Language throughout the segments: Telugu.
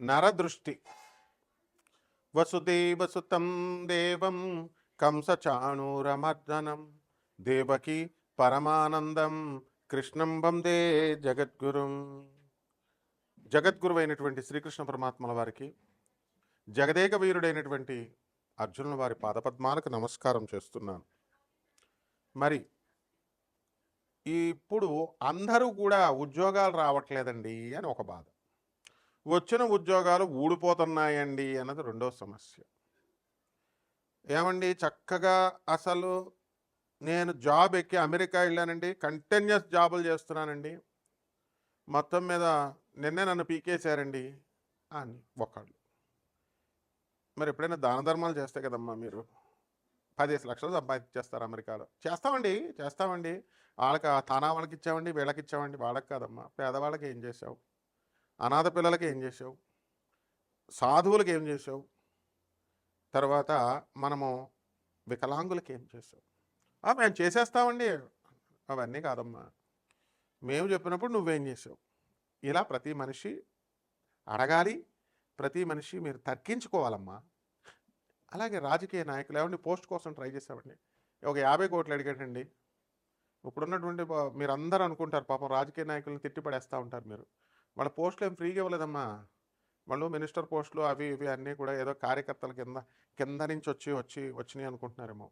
నరదృష్టి. వసుదేవసుతం దేవం కంసచాణూరమర్దనం. దేవకి పరమానందం. కృష్ణం వందే జగద్గురుం. జగద్గురువైనటువంటి శ్రీకృష్ణ పరమాత్మల వారికి జగదేక వీరుడైనటువంటి అర్జునుల వారి పాదపద్మాలకు నమస్కారం చేస్తున్నాను. మరి ఇప్పుడు అందరూ కూడా ఉద్యోగాలు రావట్లేదండి అని ఒక బాధ. వచ్చిన ఉద్యోగాలు ఊడిపోతున్నాయండి అన్నది రెండో సమస్య. ఏమండి? చక్కగా అసలు నేను జాబ్ ఎక్కి అమెరికా వెళ్ళానండి. కంటిన్యూస్ జాబులు చేస్తున్నానండి. మొత్తం మీద నిన్నే నన్ను పీకేశారండి అని ఒకళ్ళు మరి ఎప్పుడైనా దాన ధర్మాలు చేస్తే కదమ్మా మీరు? పదిహేను లక్షలు సంపాదించేస్తారు అమెరికాలో. చేస్తామండి చేస్తామండి. వాళ్ళకి తానా వాళ్ళకి ఇచ్చామండి వీళ్ళకి ఇచ్చామండి. వాళ్ళకి కాదమ్మా. పేదవాళ్ళకి ఏం చేసావు? అనాథ పిల్లలకి ఏం చేసావు సాధువులకి ఏం చేసావు తర్వాత మనము వికలాంగులకి ఏం చేసావు మేము చేసేస్తామండి. అవన్నీ కాదమ్మా. మేము చెప్పినప్పుడు నువ్వేం చేసావు ఇలా ప్రతి మనిషి అడగాలి. ప్రతి మనిషి మీరు తర్కించుకోవాలమ్మా. అలాగే రాజకీయ నాయకులు ఏమండి పోస్ట్ కోసం ట్రై చేసామండి ఒక యాభై కోట్లు అడిగాడండి. ఇప్పుడున్నటువంటి బా- మీరు అందరూ అనుకుంటారు పాపం రాజకీయ నాయకులను తిట్టి పడేస్తూ ఉంటారు మీరు. వాళ్ళ పోస్టులు ఏం ఫ్రీగా ఇవ్వలేదమ్మా. వాళ్ళు మినిస్టర్ పోస్టులు అవి ఇవి అన్నీ కూడా ఏదో కార్యకర్తల కింద కింద నుంచి వచ్చి వచ్చి వచ్చినాయి అనుకుంటున్నారేమో.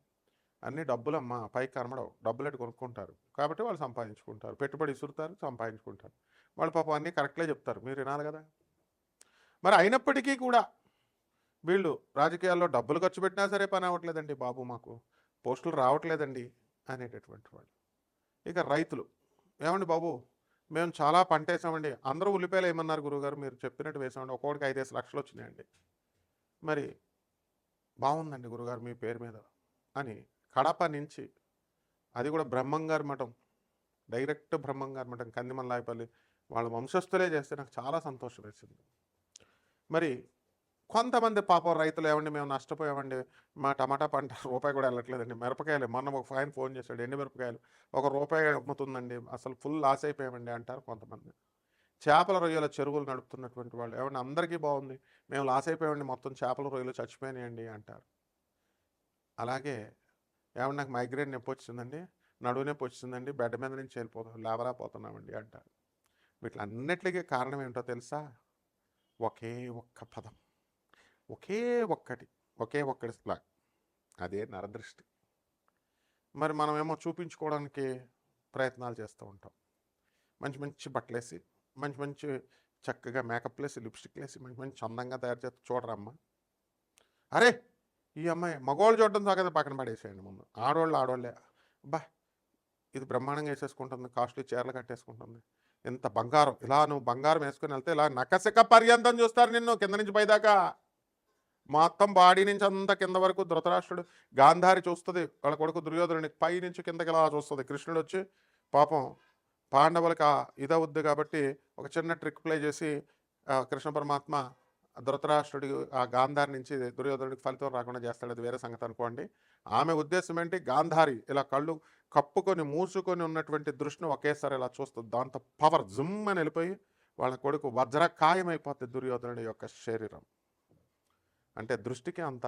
అన్నీ డబ్బులమ్మా పైకి కనబడవు. డబ్బులు అటు కొనుక్కుంటారు. కాబట్టి వాళ్ళు సంపాదించుకుంటారు. పెట్టుబడి ఇసురుతారు సంపాదించుకుంటారు. వాళ్ళు పాపం అన్నీ కరెక్ట్లే చెప్తారు. మీరు వినాలి కదా. మరి అయినప్పటికీ కూడా వీళ్ళు రాజకీయాల్లో డబ్బులు ఖర్చు పెట్టినా సరే పని అవ్వట్లేదండి బాబు మాకు. పోస్టులు రావట్లేదండి అనేటటువంటి వాళ్ళు. ఇక రైతులు. ఏమండి బాబు? మేము చాలా పంట వేసామండి. అందరూ ఉల్లిపాయలు ఏమన్నారు గురుగారు మీరు చెప్పినట్టు వేసామండి. ఒక్కొక్కడికి ఐదేసి లక్షలు వచ్చినాయండి. మరి బాగుందండి గురుగారు మీ పేరు మీద అని కడప నుంచి అది కూడా బ్రహ్మంగారి మఠం డైరెక్ట్ బ్రహ్మంగారి మఠం కందిమల్లాయపల్లి వాళ్ళ వంశస్థులే చేస్తే నాకు చాలా సంతోషం వేసింది. మరి కొంతమంది పాపం రైతులు ఏమండి మేము నష్టపోయామండి. మా టమాటా పంట రూపాయి కూడా వెళ్ళట్లేదండి. మిరపకాయలు మొన్న ఒక ఫైన్ ఫోన్ చేశాడు ఎండి మిరపకాయలు? ఒక రూపాయి అమ్ముతుందండి. అసలు ఫుల్ లాస్ అయిపోయామండి అంటారు కొంతమంది. చేపల రొయ్యల చెరువులు నడుపుతున్నటువంటి వాళ్ళు. ఏమండి అందరికీ బాగుంది. మేము లాస్ అయిపోయామండి మొత్తం చేపల రొయ్యలు చచ్చిపోయినాయండి అంటారు. అలాగే ఏమన్నా నాకు మైగ్రేన్ నొప్పి వచ్చిందండి. నడువు నొప్పి వచ్చిందండి. బెడ్ మీద నుంచి వెళ్ళిపోతాం లేవరాపోతున్నామండి అంటారు. వీటిలన్నిటికీ కారణం ఏంటో తెలుసా? ఒకే ఒక్క పదం. ఒకే ఒక్కటి ఒకే ఒక్కటి స్లాగ్. అదే నరదృష్టి. మరి మనమేమో చూపించుకోవడానికి ప్రయత్నాలు చేస్తూ ఉంటాం. మంచి మంచి బట్టలేసి మంచి మంచి చక్కగా మేకప్ వేసి లిప్స్టిక్ వేసి మంచి మంచి చందంగా తయారు చేస్తే చూడరమ్మా. అరే ఈ అమ్మాయి మగవాళ్ళు చూడడం సాగదు పక్కన పడేసేయండి ముందు. ఆడవాళ్ళు ఆడవాళ్ళే బా ఇది బ్రహ్మాండంగా వేసేసుకుంటుంది కాస్ట్లీ చీరలు కట్టేసుకుంటుంది. ఎంత బంగారం. ఇలా నువ్వు బంగారం వేసుకుని వెళ్తే ఇలా నకసిక పర్యంతం చూస్తారు నిన్ను కింద నుంచి పైదాకా. మొత్తం బాడీ నుంచి అంత కింద వరకు ధృతరాష్ట్రుడు గాంధారి చూస్తుంది. వాళ్ళ కొడుకు దుర్యోధనుని పై నుంచి కిందకి ఇలా చూస్తుంది. కృష్ణుడు వచ్చి పాపం పాండవులకు ఆ ఇదవుద్ది కాబట్టి ఒక చిన్న ట్రిక్ ప్లే చేసి కృష్ణ పరమాత్మ ధృతరాష్ట్రుడి ఆ గాంధారి నుంచి దుర్యోధనుడికి ఫలితం రాకుండా చేస్తాడు. అది వేరే సంగతి అనుకోండి. ఆమె ఉద్దేశం ఏంటి? గాంధారి ఇలా కళ్ళు కప్పుకొని మూసుకొని ఉన్నటువంటి దృష్టిని ఒకేసారి ఇలా చూస్తుంది. దాంతో పవర్ జుమ్ అని వెళ్ళిపోయి వాళ్ళ కొడుకు వజ్రకాయమైపోతుంది దుర్యోధనుడి యొక్క శరీరం. అంటే దృష్టికి అంత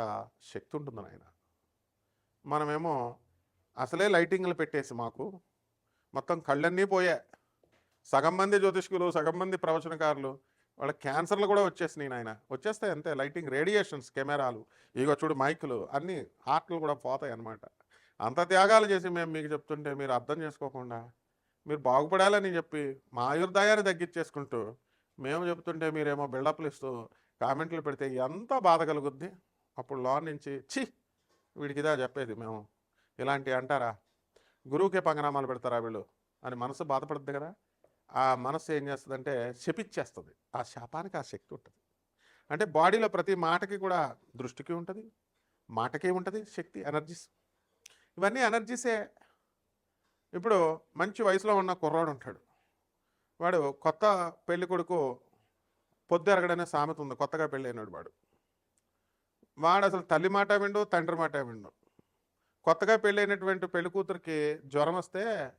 శక్తి ఉంటుంది ఆయన మనమేమో అసలే లైటింగ్లు పెట్టేసి మాకు మొత్తం కళ్ళన్నీ పోయా. సగం మంది జ్యోతిష్కులు సగం మంది ప్రవచనకారులు వాళ్ళ క్యాన్సర్లు కూడా వచ్చేసినాయి నాయన. వచ్చేస్తాయి అంతే లైటింగ్ రేడియేషన్స్ కెమెరాలు ఇగో చూడు మైకులు అన్నీ హార్ట్లు కూడా పోతాయి అన్నమాట. అంత త్యాగాలు చేసి మేము మీకు చెప్తుంటే మీరు అర్థం చేసుకోకుండా మీరు బాగుపడాలని చెప్పి మా ఆయుర్దాయాన్ని తగ్గించేసుకుంటూ మేము చెప్తుంటే మీరేమో బిల్డప్లు ఇస్తూ కామెంట్లు పెడితే ఎంత బాధ కలుగుద్ది? అప్పుడు లోన్ నుంచి ఛీ! వీడికి ఇదా చెప్పేది మేము. ఇలాంటి అంటారా? గురువుకే పంగనామాలు పెడతారా వీళ్ళు? అని మనసు బాధపడుతుంది కదా? ఆ మనసు ఏం చేస్తుందంటే శపిచ్చేస్తుంది ఆ శాపానికి ఆ శక్తి ఉంటుంది. అంటే బాడీలో ప్రతి మాటకి కూడా దృష్టికి ఉంటుంది. మాటకి ఉంటుంది శక్తి ఎనర్జీస్. ఇవన్నీ ఎనర్జీసే. ఇప్పుడు మంచి వయసులో ఉన్న కుర్రాడు ఉంటాడు. వాడు కొత్త పెళ్ళికొడుకు పొద్దు ఎరగడనే సామెత ఉంది. కొత్తగా పెళ్ళైనాడు వాడు. వాడు అసలు తల్లి మాట విండు తండ్రి మాట విండు. కొత్తగా పెళ్ళైనటువంటి పెళ్ళి కూతురికి జ్వరం వస్తే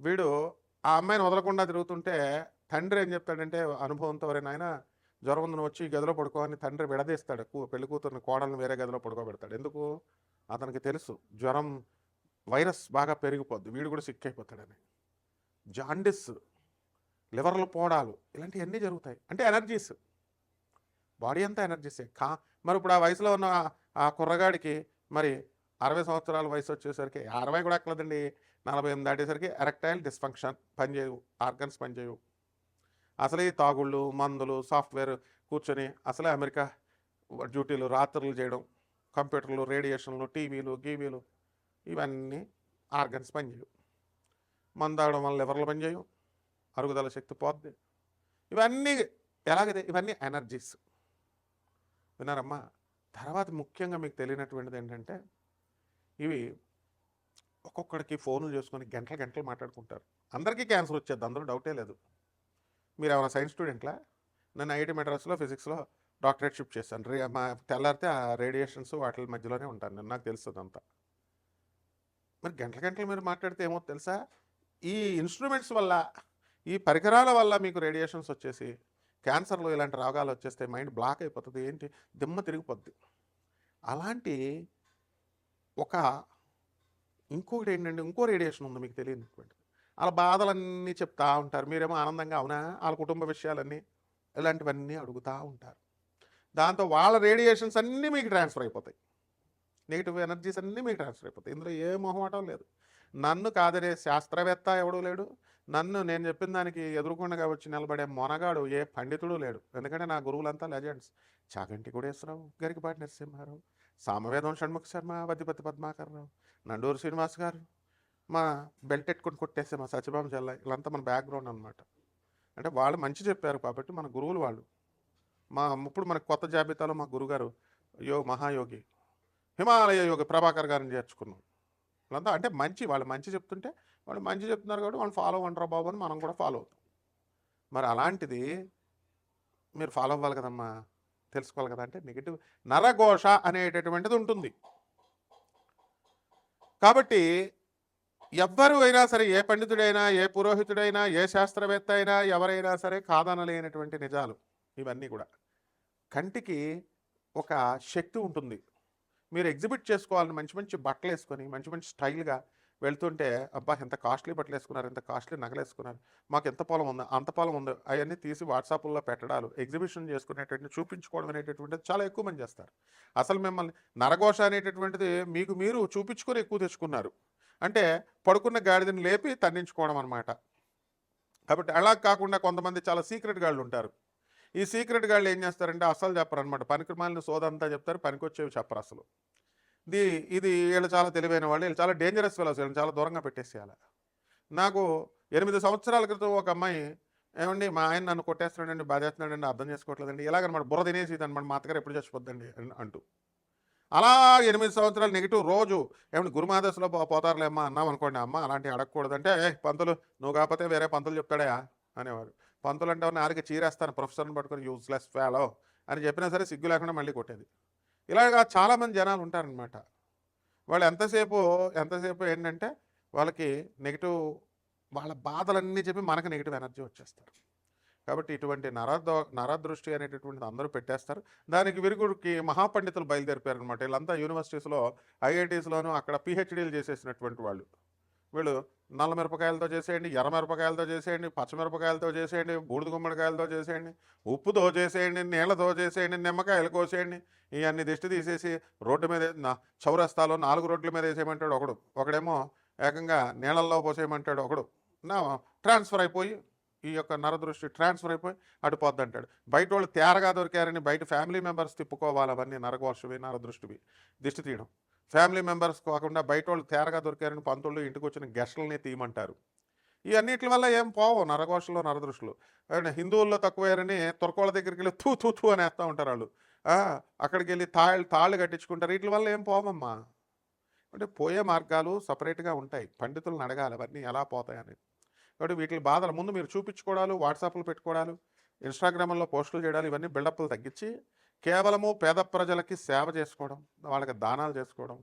వీడు ఆ అమ్మాయిని వదలకుండా తిరుగుతుంటే తండ్రి ఏం చెప్తాడంటే అనుభవంతో ఎవరైనా ఆయన జ్వరం ఉందని వచ్చి ఈ గదిలో పడుకోవాలని తండ్రి విడదీస్తాడు. పెళ్ళి కూతురుని కోడలను వేరే గదిలో పడుకోబెడతాడు. ఎందుకు? అతనికి తెలుసు. జ్వరం వైరస్ బాగా పెరిగిపోద్ది. వీడు కూడా సిక్ అయిపోతాడని. జాండిస్ లివర్లు పోవడాలు ఇలాంటివన్నీ జరుగుతాయి. అంటే ఎనర్జీస్. బాడీ అంతా ఎనర్జీసే. కా మరి ఇప్పుడు ఆ వయసులో ఉన్న ఆ- కుర్రగాడికి మరి అరవై సంవత్సరాల వయసు వచ్చేసరికి అరవై కూడా ఎక్కలేదండి. నలభై ఎనిమిది దాటేసరికి ఎరెక్టైల్ డిస్ఫంక్షన్ పనిచేయవు ఆర్గన్స్ పనిచేయవు అసలే ఈ తాగుళ్ళు మందులు సాఫ్ట్వేర్ కూర్చొని అసలే అమెరికా డ్యూటీలు రాత్రులు చేయడం కంప్యూటర్లు రేడియేషన్లు టీవీలు గీవీలు ఇవన్నీ ఆర్గన్స్ పనిచేయవు మందు తాగడం వల్ల లివర్లు పనిచేయవు అరుగుదల శక్తి పోద్ది. ఇవన్నీ ఎలాగైతే ఇవన్నీ ఎనర్జీస్. విన్నారమ్మా? తర్వాత ముఖ్యంగా మీకు తెలియనటువంటిది ఏంటంటే ఇవి ఒక్కొక్కడికి ఫోన్లు చేసుకొని గంటలు గంటలు మాట్లాడుకుంటారు. అందరికీ క్యాన్సర్ వచ్చేది అందులో డౌటే లేదు. మీరు ఏమైనా సైన్స్ స్టూడెంట్లా? నేను ఐఐటి మెడ్రాస్లో ఫిజిక్స్లో డాక్టరేట్ షిఫ్ట్ చేశాను. రే మా తెల్లారితే ఆ రేడియేషన్స్ వాటి మధ్యలోనే ఉంటాను నేను నాకు తెలుస్తుంది అంతా మరి గంటల గంటలు మీరు మాట్లాడితే ఏమో తెలుసా? ఈ ఇన్స్ట్రుమెంట్స్ వల్ల ఈ పరికరాల వల్ల మీకు రేడియేషన్స్ వచ్చేసి క్యాన్సర్లు ఇలాంటి రోగాలు వచ్చేస్తే మైండ్ బ్లాక్ అయిపోతుంది ఏంటి? దిమ్మ తిరిగిపోద్ది. అలాంటి ఒక ఇంకొకటి ఏంటంటే ఇంకో రేడియేషన్ ఉంది మీకు తెలియదు వాళ్ళ బాధలన్నీ చెప్తా ఉంటారు. మీరేమో ఆనందంగా అవునా? వాళ్ళ కుటుంబ విషయాలన్నీ ఇలాంటివన్నీ అడుగుతూ ఉంటారు. దాంతో వాళ్ళ రేడియేషన్స్ అన్నీ మీకు ట్రాన్స్ఫర్ అయిపోతాయి. నెగిటివ్ ఎనర్జీస్ అన్నీ మీకు ట్రాన్స్ఫర్ అయిపోతాయి. ఇందులో ఏ మొహమాటం లేదు. నన్ను కాదనే శాస్త్రవేత్త ఎవడూ లేడు. నన్ను నేను చెప్పిన దానికి ఎదుర్కొండగా వచ్చి నిలబడే మొనగాడు ఏ పండితుడు లేడు. ఎందుకంటే నా గురువులంతా లెజెండ్స్. చాగంటి గుడేశ్వరరావు గరికపాటి నరసింహారావు సామవేదం షణ్ముఖ శర్మ వద్దిపతి పద్మాకర్రావు నండూరు శ్రీనివాస్ గారు మా బెల్ట్ ఎట్టుకుని కొట్టేసే మా సత్యభామ చెల్ల వీళ్ళంతా మన బ్యాక్గ్రౌండ్ అనమాట అంటే వాళ్ళు మంచి చెప్పారు కాబట్టి మన గురువులు వాళ్ళు. మా ఇప్పుడు మనకు కొత్త జాబితాలో మా గురుగారు యో మహాయోగి హిమాలయ యోగి ప్రభాకర్ గారిని చేర్చుకున్నాం. వాళ్ళంతా అంటే మంచి వాళ్ళు మంచి చెప్తుంటే వాళ్ళు మంచి చెప్తున్నారు కాబట్టి వాళ్ళు ఫాలో అవ్వంటారా బాబు అని మనం కూడా ఫాలో అవుతాం. మరి అలాంటిది మీరు ఫాలో అవ్వాలి కదమ్మా తెలుసుకోవాలి కదా అంటే నెగిటివ్ నరఘోష అనేటటువంటిది ఉంటుంది. కాబట్టి ఎవ్వరు అయినా సరే ఏ పండితుడైనా ఏ పురోహితుడైనా ఏ శాస్త్రవేత్త అయినా ఎవరైనా సరే కాదనలేనటువంటి నిజాలు ఇవన్నీ కూడా. కంటికి ఒక శక్తి ఉంటుంది. మీరు ఎగ్జిబిట్ చేసుకోవాలని మంచి మంచి బట్టలు వేసుకొని మంచి మంచి స్టైల్గా వెళ్తుంటే అబ్బా! ఎంత కాస్ట్లీ బట్టలు వేసుకున్నారు ఎంత కాస్ట్లీ నగలు వేసుకున్నారు మాకు ఎంత పొలం ఉంది అంత పొలం ఉంది అవన్నీ తీసి వాట్సాప్లో పెట్టడాలు ఎగ్జిబిషన్ చేసుకునేటువంటి చూపించుకోవడం అనేటటువంటిది చాలా ఎక్కువ మంది చేస్తారు. అసలు మిమ్మల్ని నరఘోష అనేటటువంటిది మీకు మీరు చూపించుకొని ఎక్కువ తెచ్చుకున్నారు. అంటే పడుకున్న గాడిదని లేపి తన్నించుకోవడం అనమాట కాబట్టి అలా కాకుండా కొంతమంది చాలా సీక్రెట్ గాళ్ళు ఉంటారు. ఈ సీక్రెట్ గాళ్ళు ఏం చేస్తారంటే అసలు చెప్పరు అనమాట పనికిమాలిన సోదంతా చెప్తారు పనికొచ్చేవి చెప్పరు అసలు ఇది ఇది వీళ్ళు చాలా తెలివైన వాళ్ళు వీళ్ళు చాలా డేంజరస్ ఫెలోస్ వీళ్ళని చాలా దూరంగా పెట్టేసేయాలి. నాకు ఎనిమిది సంవత్సరాల క్రితం ఒక అమ్మాయి ఏమండి మా ఆయన నన్ను కొట్టేస్తున్నాడండి బాధేస్తున్నాడండి అర్థం చేసుకోవట్లేదండి ఇలాగనమాట బుర్ర తినేసి అనమాట మా అత్తగారు ఎప్పుడు చచ్చిపోద్దండి అంటూ. అలా ఎనిమిది సంవత్సరాలు నెగిటివ్ రోజు ఏమంటే గురుమాదశలో పో పోతారులేమ్మా అన్నాం అనుకోండి అమ్మ అలాంటివి అడగకూడదంటే ఏ పంతులు నువ్వు కాకపోతే వేరే పంతులు చెప్తాడా అనేవారు పంతులు అంటే నాలుగు చీరేస్తాను ప్రొఫెసర్ని పట్టుకొని యూస్లెస్ ఫేలో అని చెప్పినా సరే సిగ్గు లేకుండా మళ్ళీ కొట్టేది. ఇలాగా చాలామంది జనాలు ఉంటారనమాట వాళ్ళు ఎంతసేపు ఎంతసేపు ఏంటంటే వాళ్ళకి నెగిటివ్ వాళ్ళ బాధలన్నీ చెప్పి మనకు నెగిటివ్ ఎనర్జీ వచ్చేస్తారు. కాబట్టి ఇటువంటి నరదో నరదృష్టి అనేటటువంటిది అందరూ పెట్టేస్తారు. దానికి విరుగుడికి మహాపండితులు బయలుదేరిపారు అనమాట వీళ్ళంతా యూనివర్సిటీస్లో ఐఐటీస్లోనూ అక్కడ పిహెచ్డీలు చేసేసినటువంటి వాళ్ళు. వీళ్ళు నల్ల మిరపకాయలతో చేసేయండి ఎర్ర మిరపకాయలతో చేసేయండి పచ్చమిరపకాయలతో చేసేయండి బూడిద గుమ్మడికాయలతో చేసేయండి ఉప్పుతో చేసేయండి నీళ్ళతో చేసేయండి నిమ్మకాయలు కోసేయండి ఇవన్నీ దిష్టి తీసేసి రోడ్డు మీద నా- చౌరస్తాలో నాలుగు రోడ్ల మీద వేసేయమంటాడు ఒకడు. ఒకడేమో ఏకంగా నీళ్ళల్లో పోసేయమంటాడు ఒకడు. నా ట్రాన్స్ఫర్ అయిపోయి ఈ యొక్క నరదృష్టి ట్రాన్స్ఫర్ అయిపోయి అటు పోద్ది అంటాడు. బయట వాళ్ళు తేరగా దొరికారని బయట ఫ్యామిలీ మెంబర్స్ తిప్పుకోవాలి అవన్నీ నరకోషవి నరదృష్టివి. దిష్టి తీయడం. ఫ్యామిలీ మెంబర్స్ కాకుండా బయట వాళ్ళు తేరగా దొరికారని పంతులు ఇంటికి వచ్చిన గెస్టులని తీయమంటారు. ఇవన్నిటి వల్ల ఏం పోవు నరఘోషలు నరదృష్టులు. హిందువుల్లో తక్కువయ్యారని తుర్కోళ్ళ దగ్గరికి వెళ్ళి తూ తూ తూ అని వేస్తూ ఉంటారు వాళ్ళు. అక్కడికి వెళ్ళి తాళ్ళు తాళ్ళు కట్టించుకుంటారు. వీటి వల్ల ఏం పోవమ్మా? అంటే పోయే మార్గాలు సపరేట్గా ఉంటాయి. పండితులను అడగాలి అవన్నీ ఎలా పోతాయని. కాబట్టి వీటి బాధలు ముందు మీరు చూపించుకోవడాలు వాట్సాప్లు పెట్టుకోవడాలు ఇన్స్టాగ్రామ్లో పోస్టులు చేయడాలు ఇవన్నీ బిల్డప్లు తగ్గించి కేవలము పేద ప్రజలకి సేవ చేసుకోవడం వాళ్ళకి దానాలు చేసుకోవడం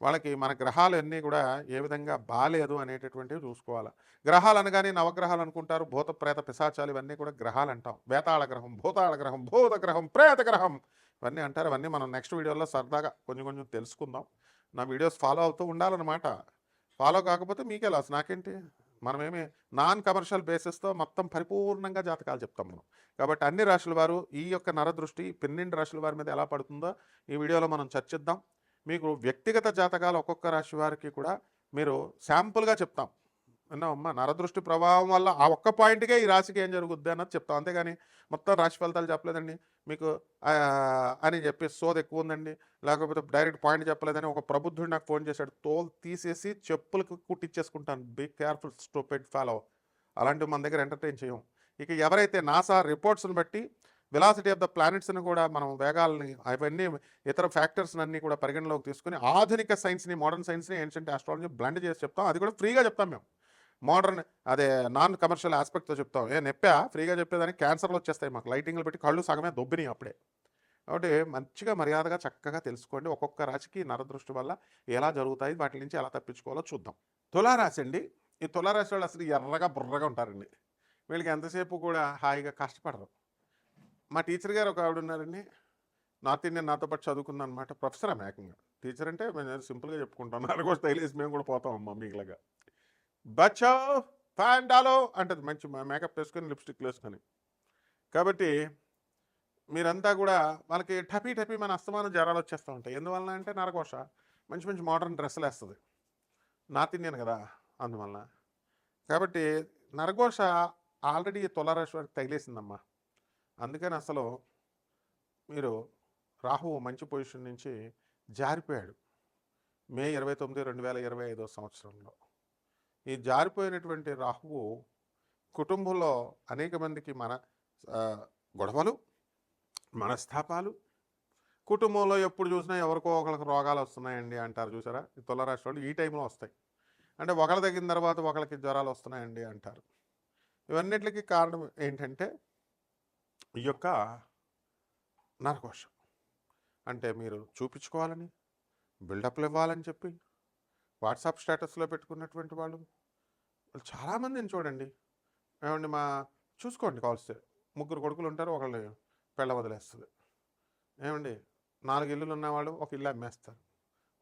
వాళ్ళకి మన గ్రహాలు అన్నీ కూడా ఏ విధంగా బాలేదు అనేటటువంటివి చూసుకోవాలి. గ్రహాలు అనగానే నవగ్రహాలు అనుకుంటారు భూత ప్రేత పిశాచాలు ఇవన్నీ కూడా గ్రహాలు అంటాం. వేతాళ గ్రహం భూతాళ గ్రహం భూత గ్రహం ప్రేత గ్రహం ఇవన్నీ అంటారు. ఇవన్నీ మనం నెక్స్ట్ వీడియోలో సరదాగా కొంచెం కొంచెం తెలుసుకుందాం. నా వీడియోస్ ఫాలో అవుతూ ఉండాలన్నమాట. ఫాలో కాకపోతే మీకే లాస్. నాకేంటి? మనమేమి నాన్ కమర్షియల్ బేసిస్తో మొత్తం పరిపూర్ణంగా జాతకాలు చెప్తాం మనం. కాబట్టి అన్ని రాశుల వారు ఈ యొక్క నరదృష్టి పెన్నెండు రాశుల వారి మీద ఎలా పడుతుందో ఈ వీడియోలో మనం చర్చిద్దాం. మీకు వ్యక్తిగత జాతకాలు ఒక్కొక్క రాశి వారికి కూడా మీరు శాంపుల్గా చెప్తాం. అమ్మా నరదృష్టి ప్రభావం వల్ల ఆ ఒక్క పాయింట్కే ఈ రాశికి ఏం జరుగుద్ది అన్నది చెప్తాం. అంతేగాని మొత్తం రాశి ఫలితాలు చెప్పలేదండి. మీకు అని చెప్పి సోది ఎక్కువ ఉందండి. లేకపోతే డైరెక్ట్ పాయింట్ చెప్పలేదని ఒక ప్రబుద్ధుడు నాకు ఫోన్ చేశాడు. తోలు తీసేసి చెప్పులకు కుట్టించేసుకుంటాను బీ కేర్ఫుల్ స్టూపెడ్ ఫాలో. అలాంటివి మన దగ్గర ఎంటర్టైన్ చేయం. ఇక ఎవరైతే నాసా రిపోర్ట్స్ని బట్టి వెలాసిటీ ఆఫ్ ద ప్లానెట్స్ని కూడా మనం వేగాలని అవన్నీ ఇతర ఫ్యాక్టర్స్ని అన్నీ కూడా పరిగణలోకి తీసుకుని ఆధునిక సైన్స్ని మోడర్న్ సైన్స్ని ఏన్షియంట్ ఆస్ట్రాలజీ బ్లెండ్ చేసి చెప్తాం. అది కూడా ఫ్రీగా చెప్తాం మేము. మోడర్న్ అదే నాన్ కమర్షియల్ ఆస్పెక్ట్తో చెప్తాం ఏ నెప్పా? ఫ్రీగా చెప్పేదానికి క్యాన్సర్లు వచ్చేస్తాయి మాకు. లైటింగ్లు పెట్టి కళ్ళు సగమే దొబ్బినాయి అప్పుడే. కాబట్టి మంచిగా మర్యాదగా చక్కగా తెలుసుకోండి. ఒక్కొక్క రాశికి నరదృష్టి వల్ల ఎలా జరుగుతాయి వాటి నుంచి ఎలా తప్పించుకోవాలో చూద్దాం. తులారాశి అండి. ఈ తులారాశి వాళ్ళు అసలు ఎర్రగా బుర్రగా ఉంటారండి. వీళ్ళకి ఎంతసేపు కూడా హాయిగా కష్టపడరు. మా టీచర్ గారు ఒక ఆవిడ ఉన్నారండి. నార్త్ ఇండియన్ నాతో పాటు చదువుకుంది అనమాట ప్రొఫెసర్ ఆమె ఏకంగా టీచర్ అంటే మేము సింపుల్గా చెప్పుకుంటాం నరగో స్టైల్ వేసి మేము కూడా పోతాం అమ్మ మీకులాగా. బచ్చో ఫ్యాన్ అంటది. మంచి మేకప్ వేసుకొని లిప్స్టిక్ వేసుకొని. కాబట్టి మీరంతా కూడా వాళ్ళకి టపీ టపీ మన అస్తమానం జ్వరాలు వచ్చేస్తూ ఉంటాయి. ఎందువలన అంటే నరకోశ మంచి మంచి మోడర్న్ డ్రెస్సులు వేస్తుంది. నార్త్ ఇండియన్ కదా అందువలన. కాబట్టి నరఘోష ఆల్రెడీ తులారాశి వారికి తగిలేసిందమ్మా. అందుకని అసలు మీరు రాహువు మంచి పొజిషన్ నుంచి జారిపోయాడు. మే ఇరవై తొమ్మిది రెండు వేల ఇరవై ఐదో సంవత్సరంలో. ఈ జారిపోయినటువంటి రాహువు కుటుంబంలో అనేక మందికి మన గొడవలు మనస్తాపాలు. కుటుంబంలో ఎప్పుడు చూసినా ఎవరికో ఒకరికి రోగాలు వస్తున్నాయండి అంటారు చూసారా? ఈ తులరాశి వాళ్ళు ఈ టైంలో వస్తాయి. అంటే ఒకళ్ళ తగ్గిన తర్వాత ఒకరికి జ్వరాలు వస్తున్నాయండి అంటారు. ఇవన్నిటికి కారణం ఏంటంటే ఈ యొక్క నరకోశం. అంటే మీరు చూపించుకోవాలని బిల్డప్లు ఇవ్వాలని చెప్పి వాట్సాప్ స్టేటస్లో పెట్టుకున్నటువంటి వాళ్ళు వాళ్ళు చాలామందిని చూడండి. ఏమండి మా చూసుకోండి కాల్స్తే ముగ్గురు కొడుకులు ఉంటారు ఒకళ్ళు పెళ్ళ వదిలేస్తుంది. ఏమండి నాలుగు ఇల్లులు ఉన్నవాళ్ళు ఒక ఇల్లు అమ్మేస్తారు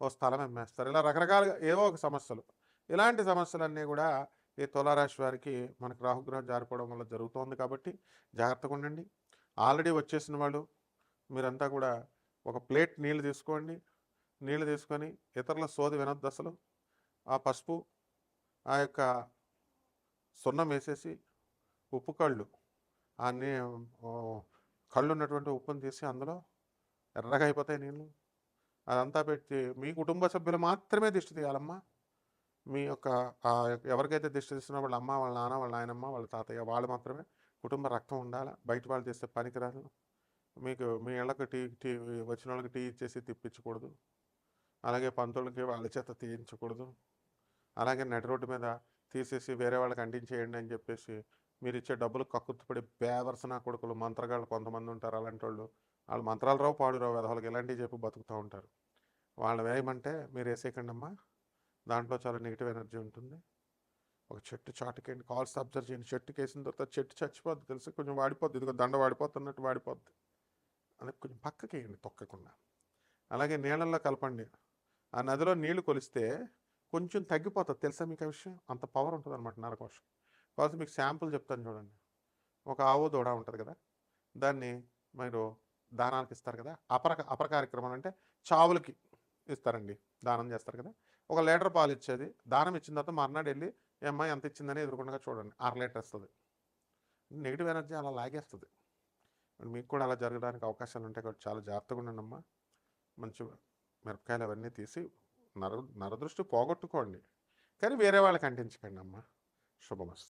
ఓ స్థలం అమ్మేస్తారు. ఇలా రకరకాలుగా ఏవో ఒక సమస్యలు. ఇలాంటి సమస్యలన్నీ కూడా ఈ తులారాశి వారికి మనకు రాహుగ్రహం జారిపోవడం వల్ల జరుగుతోంది కాబట్టి జాగ్రత్తగా ఉండండి. ఆల్రెడీ వచ్చేసిన వాళ్ళు మీరంతా కూడా ఒక ప్లేట్ నీళ్ళు తీసుకోండి. నీళ్ళు తీసుకొని ఇతరుల సోది వినొద్దు అసలు. ఆ పసుపు ఆ యొక్క సున్నం వేసేసి ఉప్పు కళ్ళు ఆ నీ కళ్ళు ఉన్నటువంటి ఉప్పుని తీసి అందులో ఎర్రగా అయిపోతాయి నీళ్ళు. అదంతా పెట్టి మీ కుటుంబ సభ్యులు మాత్రమే దిష్టి తీయాలమ్మా. మీ యొక్క యొక్క ఎవరికైతే దిష్టి తీస్తున్నా వాళ్ళ అమ్మ వాళ్ళ నాన్న వాళ్ళ నాయనమ్మ వాళ్ళ తాతయ్య వాళ్ళు మాత్రమే కుటుంబ రక్తం ఉండాలి? బయట వాళ్ళు చేస్తే పనికిరాదు. మీకు మీ ఇళ్ళకి టీ టీ వచ్చిన వాళ్ళకి టీ ఇచ్చేసి తిప్పించకూడదు. అలాగే పంతులకి వాళ్ళ చేత తీయించకూడదు. అలాగే నడి రోడ్డు మీద తీసేసి వేరే వాళ్ళకి అంటించేయండి అని చెప్పేసి మీరు ఇచ్చే డబ్బులు కక్కుర్తిపడి బేవర్సన కొడుకులు మంత్రగాళ్ళు కొంతమంది ఉంటారు అలాంటి వాళ్ళు వాళ్ళు మంత్రాలు రావు పాడు రావు వాళ్ళకి ఇలాంటివి చెప్పి బతుకుతూ ఉంటారు. వాళ్ళు వేయమంటే మీరు వేసేయకండి అమ్మా దాంట్లో చాలా నెగిటివ్ ఎనర్జీ ఉంటుంది. ఒక చెట్టు చాటుకేయండి కాల్స్ అబ్జర్వ్ చేయండి. చెట్టుకి వేసిన తర్వాత చెట్టు చచ్చిపోద్ది తెలిసి? కొంచెం వాడిపోద్ది. ఇదిగో దండ వాడిపోతున్నట్టు వాడిపోద్ది. అది కొంచెం పక్కకి వేయండి తొక్కకుండా. అలాగే నీళ్ళల్లో కలపండి. ఆ నదిలో నీళ్ళు కొలిస్తే కొంచెం తగ్గిపోతుంది. తెలుసా మీకు ఆ విషయం? అంత పవర్ ఉంటుంది అనమాట నరకోశం. కాకపోతే మీకు శాంపుల్ చెప్తాను చూడండి. ఒక ఆవు దూడ ఉంటుంది కదా? దాన్ని మీరు దానానికి ఇస్తారు కదా? అపర అపర కార్యక్రమం అంటే చావులకి ఇస్తారండి. దానం చేస్తారు కదా? ఒక లీటర్ పాలు ఇచ్చేది. దానం ఇచ్చిన తర్వాత మర్నాడు వెళ్ళి "ఏ అమ్మాయి ఎంత ఇచ్చిందని ఎదుర్కొండగా చూడండి. అర లీటర్ ఇస్తుంది. నెగిటివ్ ఎనర్జీ అలా లాగేస్తుంది. మీకు కూడా అలా జరగడానికి అవకాశాలు ఉంటాయి కాబట్టి చాలా జాగ్రత్తగా ఉండండి అమ్మా మంచి మిరపకాయలు అవన్నీ తీసి నర నరదృష్టి పోగొట్టుకోండి. కానీ వేరే వాళ్ళకి అంటించకండి అమ్మ. శుభమస్తు.